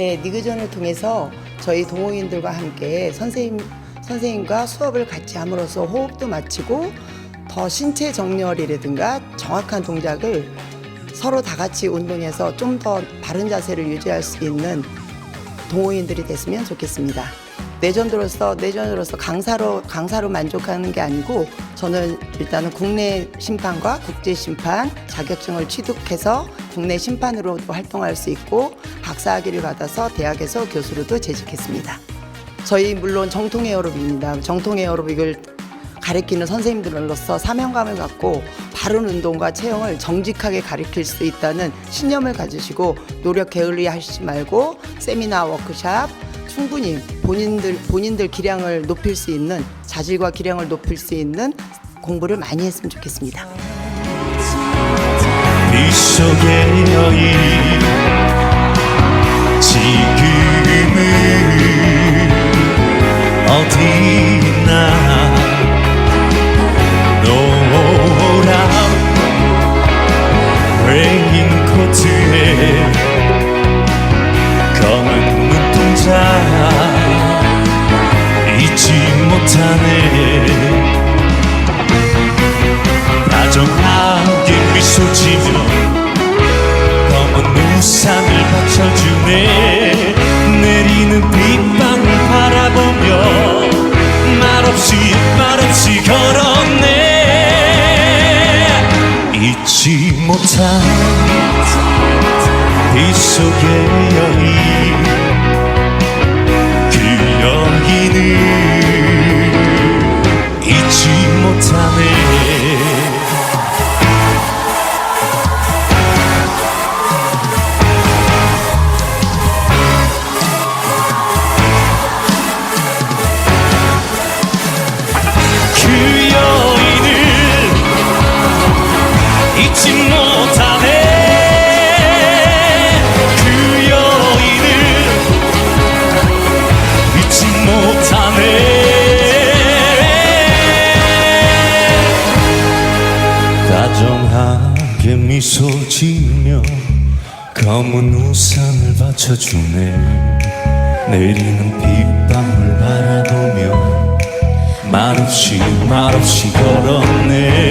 네, 니그전을 통해서 저희 동호인들과 함께 선생님, 선생님과 수업을 같이 함으로써 호흡도 맞추고 더 신체 정렬이라든가 정확한 동작을 서로 다 같이 운동해서 좀 더 바른 자세를 유지할 수 있는 동호인들이 됐으면 좋겠습니다. 내전으로서 내전으로서 강사로 강사로 만족하는 게 아니고 저는 일단은 국내 심판과 국제 심판 자격증을 취득해서 국내 심판으로도 활동할 수 있고 박사 학위를 받아서 대학에서 교수로도 재직했습니다. 저희 물론 정통 에어로빅입니다. 정통 에어로빅을 가르치는 선생님들로서 사명감을 갖고 바른 운동과 체형을 정직하게 가르칠 수 있다는 신념을 가지시고 노력 게을리 하시지 말고 세미나 워크샵 충분히 본인들 본인들 기량을 높일 수 있는 자질과 기량을 높일 수 있는 공부를 많이 했으면 좋겠습니다. 이 속의 여인 지금은 어디나 노란 레인코트 못한 이 속의 여인 그 여인을 잊지 못하네 다정하게 미소 지며 검은 우산을 받쳐주네. 내리는 빗방울 바라보며 말없이 말없이 걸었네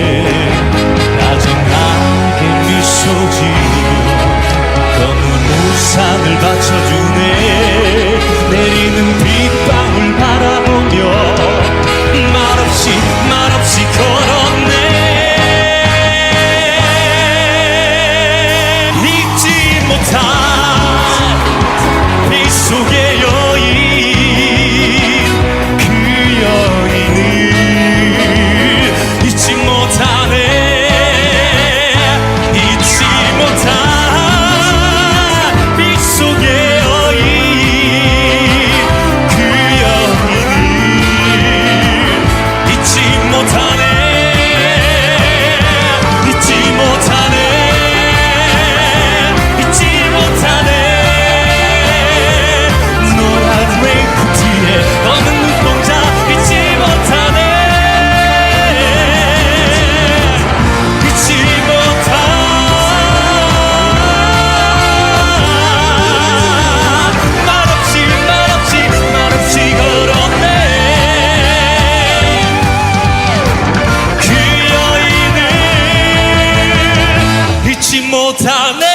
ጌታ